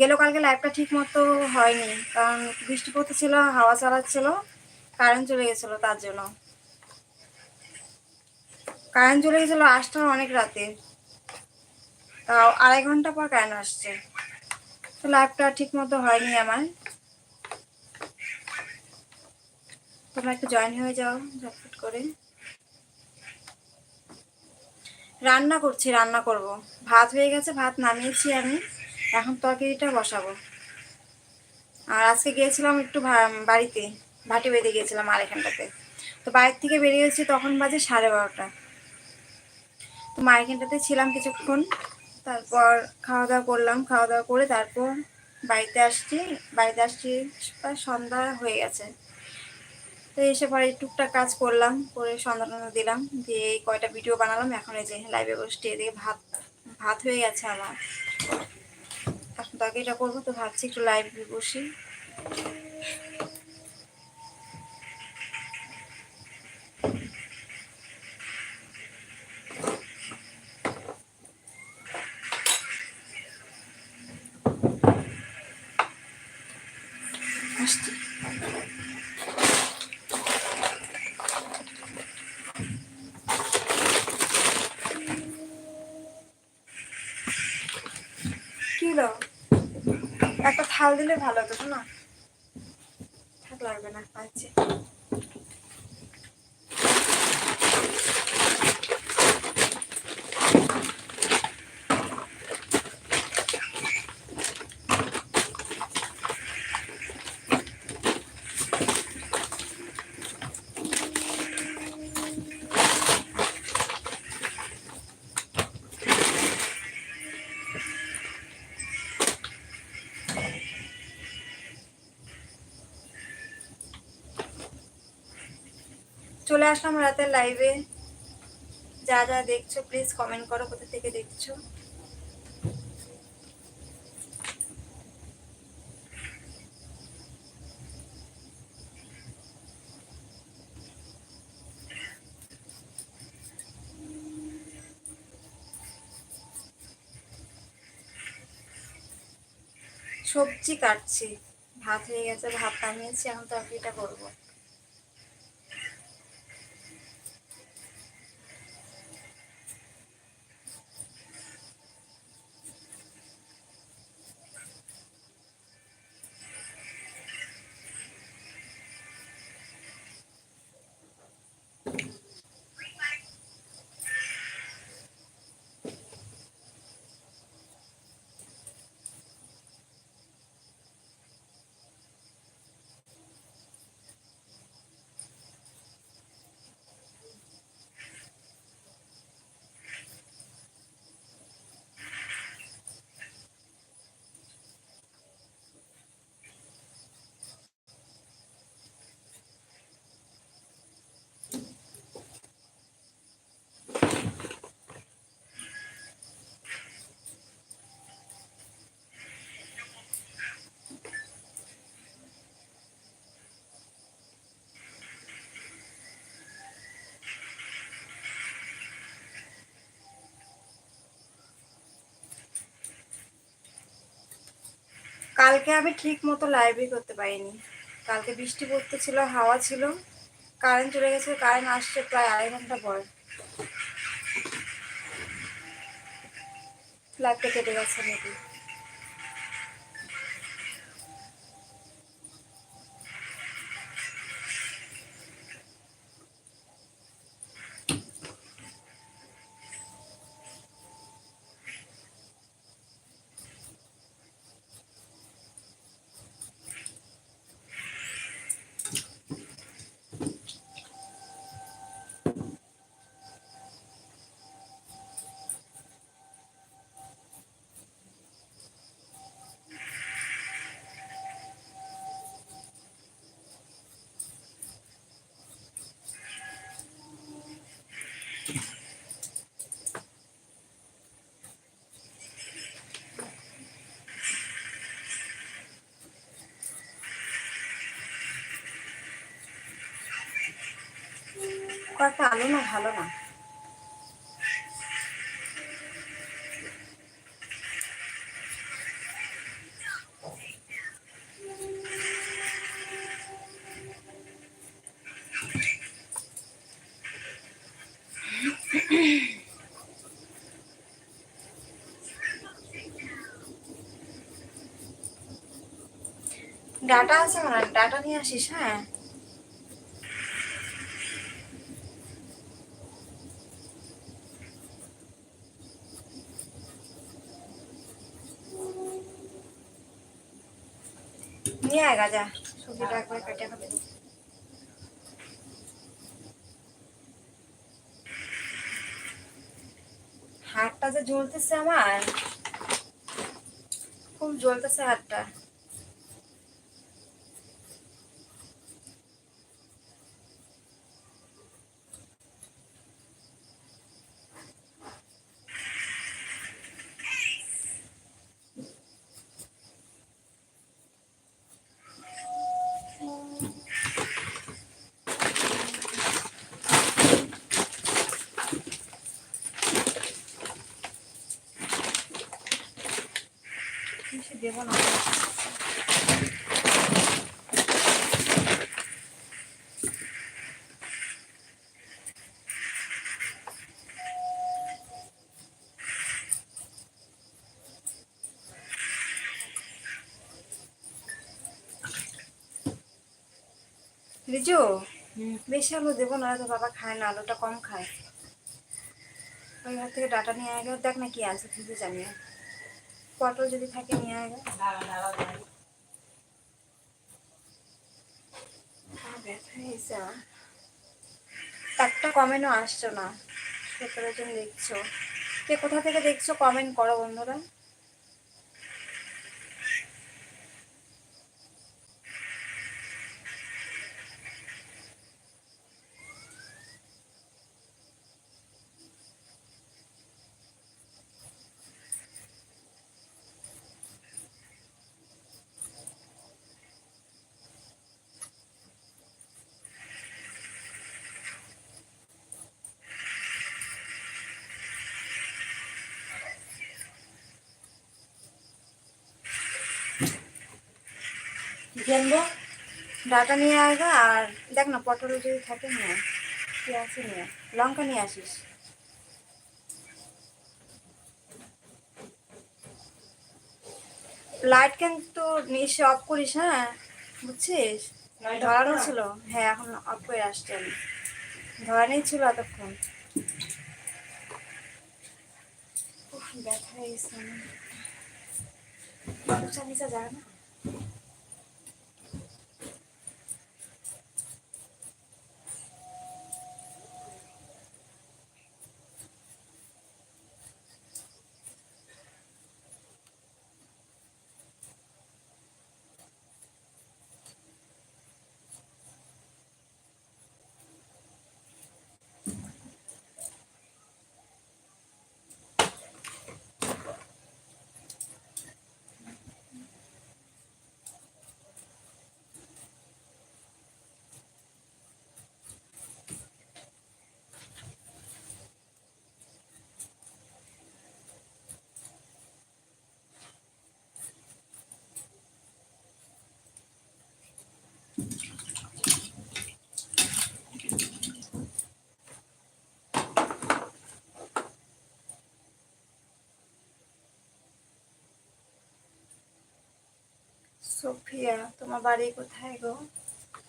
গেল কালকে লাইভটা ঠিক মতো হয়নি, কারণ বৃষ্টি পড়তেছিল, হাওয়া চালাচ্ছিল কারেন্ট চলে গেছিল তার জন্য। কারেন্ট চলে গেছিল আসতে অনেক রাতে। তাও আড়াই ঘণ্টা পর কারেন্ট আসছে। তো লাইভটা ঠিক মতো হয়নি আমার। তোমরা একটু জয়েন হয়ে যাও ঝটফট করে। রান্না করছি, রান্না করব। ভাত হয়ে গেছে, ভাত নামিয়েছি আমি। এখন তরকারিটা বসাবো। আর আজকে গিয়েছিলাম একটু বাড়িতে, ভাটি বেঁধে গিয়েছিলাম আর এখানটাতে। তো বাড়ির থেকে বেরিয়েছি তখন বাজে সাড়ে বারোটা। তো মা এখানটাতে ছিলাম কিছুক্ষণ, তারপর খাওয়া দাওয়া করলাম খাওয়া দাওয়া করে তারপর বাড়িতে আসছি। বাড়িতে আসছি প্রায় সন্ধ্যা হয়ে গেছে। তো এসে পরে টুকটাক কাজ করলাম, করে সন্ধ্যা দিলাম, দিয়ে এই কয়টা ভিডিও বানালাম। এখন এই যে লাইভে বসতে এদিকে ভাত ভাত হয়ে গেছে আমার। তরকারিটা করব তো ভাবছি একটু লাইভ বসি আসছি কি হলো থাল দিলে ভালো হতো না থাক লাগবে না পাচ্ছি। চলে আসলাম রাতের লাইভে যা যা দেখছ প্লিজ কমেন্ট করো কোথা থেকে দেখছ। সবজি কাটছি। ভাত হয়ে গেছে, ভাত নামিয়েছি এখন তরকারিটা করব। কালকে আমি ঠিক মতো লাইভই করতে পারিনি। কালকে বৃষ্টি পড়তে ছিল হাওয়া ছিল কারেন্ট চলে গেছে কারেন্ট আসছে প্রায় আড়াই ঘণ্টা পর। লাইভটা কেটে গেছে নাকি? কয়েকটা আলো না ভালো না। ডাটা আছে মানে ডাটা নিয়ে আসিস হ্যাঁ? আয় গাজা সবজিটা একবার কেটে খাবে হাতটা যে জ্বলতেছে আমার খুব জ্বলতেছে হাতটা বেশি দেবো রিজু, বেশি আলু দেবো না, তো বাবা খায় না, আলুটা কম খায় ওই ঘর থেকে ডাটা নিয়ে আগে দেখ না কি আছে তুই তো জানি না। পটল যদি থাকে, নিয়ে আগে। একটা কমেন্টও আসছো না। সতেরো জন দেখছ। কে কোথা থেকে দেখছ কমেন্ট করো বন্ধুরা। জানব ডাটা নিয়ে আসবে আর দেখ না পটল যদি থাকে নিয়ে আছে নিয়ে লঙ্কা নিয়ে আসিস। লাইট কিন্তু নিশ্চয় অফ করিস হ্যাঁ? বুঝছিস? ধরানো ছিল। হ্যাঁ এখন অফ করে আসছি আমি। ধরা ধরানোই ছিল এতক্ষণ। ব্যথা হয়ে গেছে যায় না। সোফিয়া তোমার বাড়ি কোথায় গো?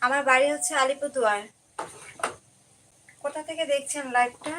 আমার বাড়ি হচ্ছে আলিপুরদুয়ার। কোথা থেকে দেখছেন লাইভটা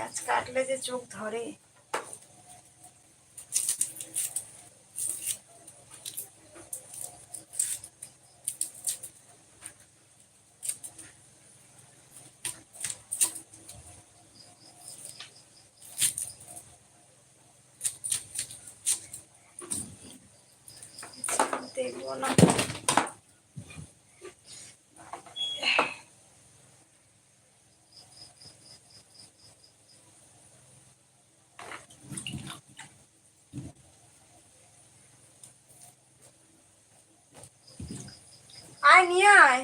পেঁয়াজ কাটলে যে চোখ ধরে। দেখব না আয় নিয়ে আয়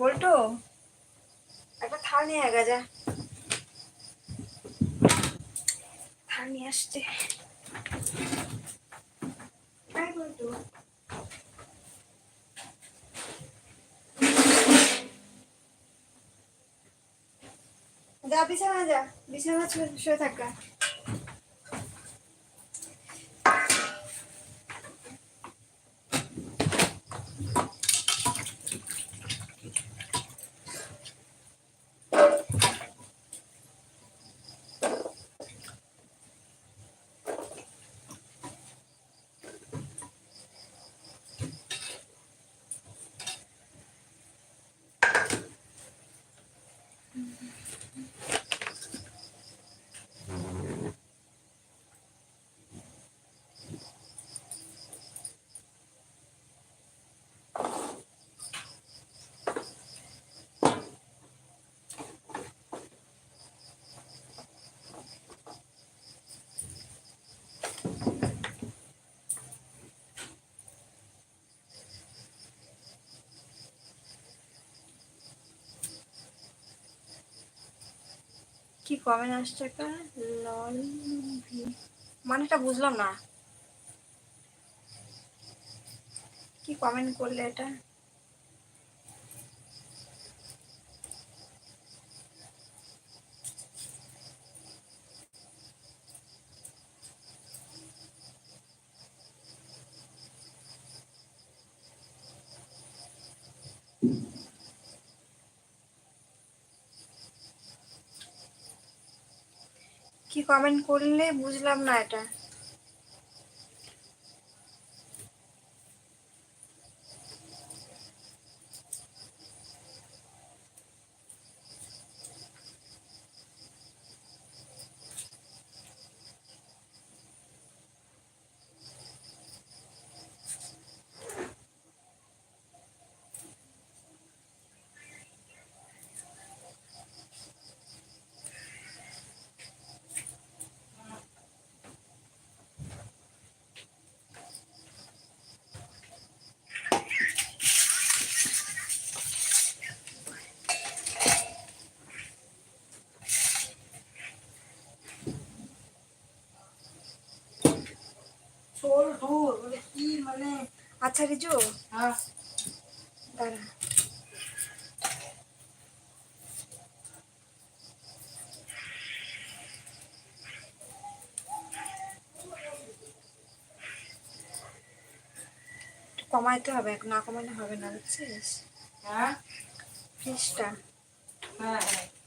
বলটো একটা থাল নিয়ে আগে যা থাল নিয়ে আসছে। যা বিছানা যা বিছানা শুয়ে থাকা কি কমেন্ট আসছে একটা? লল মানেটা বুঝলাম না। কি কমেন্ট করলে এটা? কমেন্ট করলে বুঝলাম না এটা। ঢোর বলে কি মানে? আচ্ছা রিজু। হ্যাঁ। দাঁড়া। কমাইতে হবে না কমাইলে হবে না বুঝছিস? হ্যাঁ। ফিসটা। হ্যাঁ হ্যাঁ।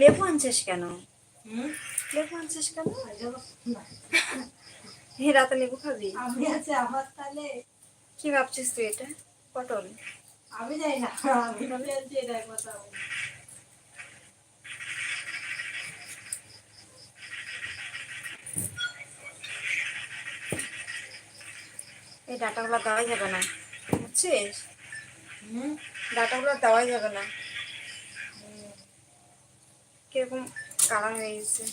লেবু আনছিস কেন? লেবু আনছিস কেন? হে লেবু খাবি? আমি আমার কি ভাবছিস তুই এটা? পটল? আমি যাই না আমি ভাবি এটা একমাত্র এই ডাটাগুলো দেওয়াই যাবে না বুঝছিস? ডাটাগুলো দেওয়াই যাবে না। কীরকম কালার হয়ে গেছে?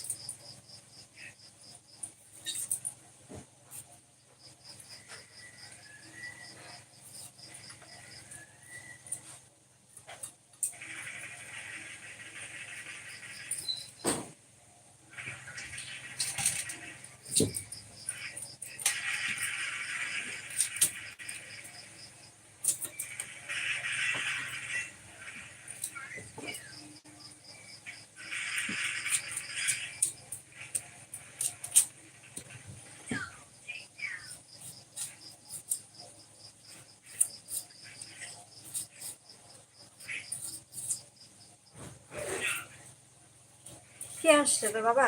কে আসছে তোর বাবা।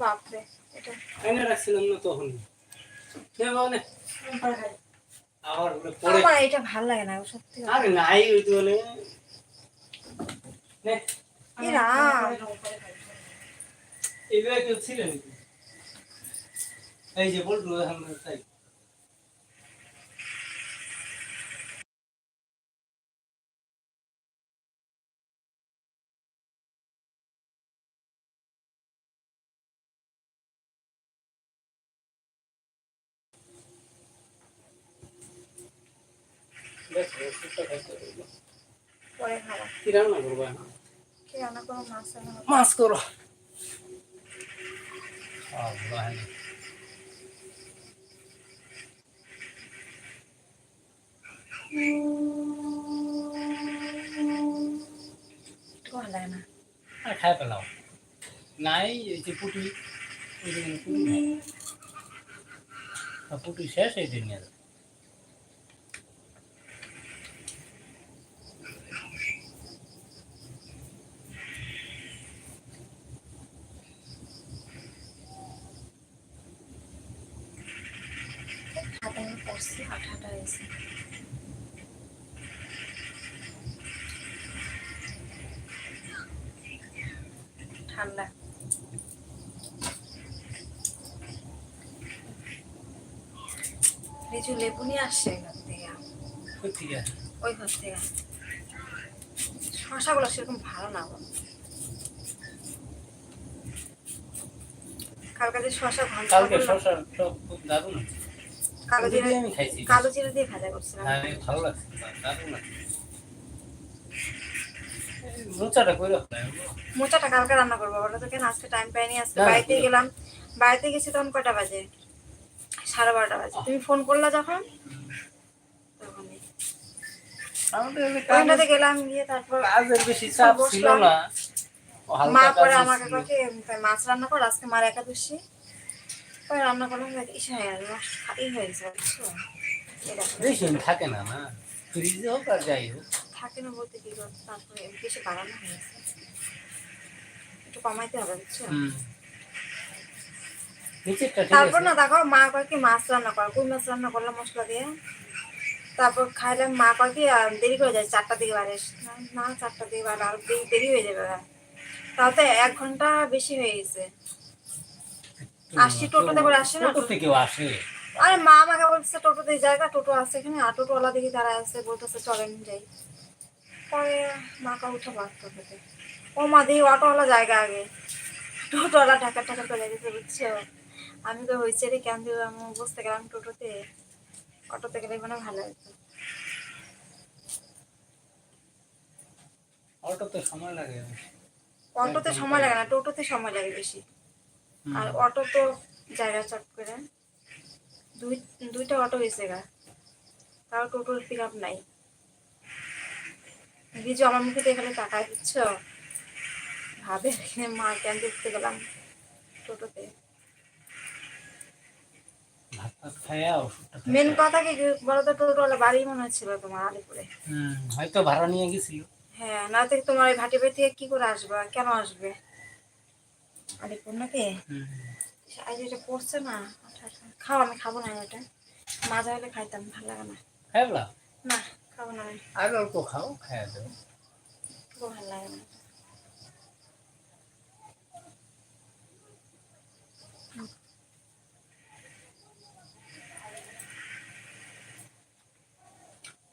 বাপরে এটা এনে রাখছিলাম না তখন। নে বাবা নে। আবার পরে। আমার এটা ভালো লাগে না সত্যি আরে নাই ওই তো নে। এই যে বলটু তাই। পরে খাব। কি রান্না করব মাছ করো। খাই পেলাম। নাই এই যে পুটি পুটি শেষ এই দিন হাঁটা হাঁটা হয়েছে। ঠান্ডা। লিচু লেবু নিয়ে আসছে ওই ঘর থেকে। শশাগুলো সেরকম ভালো না। কালকে যে শশা ঘন্ট টক খুব দারুণ। কালো জিরা দিয়ে আমি খাইছি কালো জিরা দিয়ে ভাজা করছিলাম। হ্যাঁ ভালো লাগছে দারুণ লাগছে। মোচাটা কালকে রান্না করব ওটা তো কেন? আজকে টাইম পাইনি আজকে বাড়িতে গেলাম। বাড়িতে গেছি তখন কটা বাজে? সাড়ে বারোটা বাজে। তুমি ফোন করলা যখন? ওইটাতে গেলাম গিয়ে তারপর কাজের বেশি চাপ ছিল না। মা পরে আমাকে মাছ রান্না কর আজকে মার একাদশী। পরে রান্না করলাম ইসে হয়ে গেল এই হয়ে গেছে বুঝছ? বেশি থাকে না না? ফ্রিজে হোক আর যাই হোক। থাকে না বলতে কি তারপরে বেশি বাড়ানো হয়েছে একটু কমাইতে হবে বুঝছ? তারপর না দেখো মা কয় কি মাছ রান্না কর কই মাছ রান্না করলাম মশলা দিয়ে। তারপর খাইলাম মা কয় কি দেরি করে যায় চারটা দিকে বাড়ে। না চারটা দিকে বাড়ে আর দেরি দেরি হয়ে যাবে তাও তো এক ঘণ্টা বেশি হয়ে গেছে। আসছি, টোটোতে করে আসে না? টোটো থেকেও আসে। আরে মা আমাকে বলছে টোটোতে জায়গা টোটো আছে এখানে। আর টোটোওয়ালা দেখি তারা আছে বলতেছে চলেন যাই। পরে মাকে উঠে বাদ টোটোতে ও মা দেখি অটোওয়ালা জায়গা আগে। টোটোওয়ালা টাকা টাকা চলে গেছে বুঝছ? আমি তো হয়েছে রে কেন দিব আমি বসতে গেলাম টোটোতে। অটোতে গেলে মানে ভালো হতো অটোতে সময় লাগে। অটোতে সময় লাগে না টোটোতে সময় লাগে বেশি। আর অটো তো জায়গা চট করে। দুই দুইটা অটো হয়েছে গা। তাও টোটোর পিক আপ নাই। বিজু আমার মুখে দেখলে টাকায় দিচ্ছ ভাবে মা কেন দেখতে গেলাম টোটোতে। মেন কথা কি বলতো টোটোওয়ালা বাড়ি মনে হচ্ছিল তোমার আলিপুরে হয়তো ভাড়া নিয়ে গেছিল। হ্যাঁ না তোমার এই ভাটি বাড়ি থেকে কি করে আসবে? কেন আসবে? নাকি হুম। আজ এটা পড়ছে না। খাও আমি খাব না এটা। মাজা হলে খাইতাম ভালো লাগে না। খাইবলা না? খাব না আর অল্প খাও খাইয়া দেবো খুব ভালো লাগে না।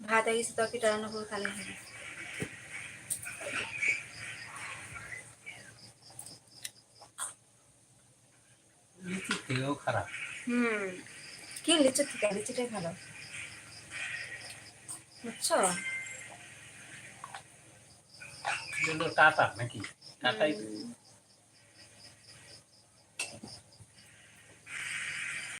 ভাত গেছে তরকারিটা রান্না করে খালি হবে লিচির খেয়েও খারাপ। হুম। কি লিচু থেকে? লিচুটাই ভালো। বুঝছ? টাটা নাকি? টাটাই।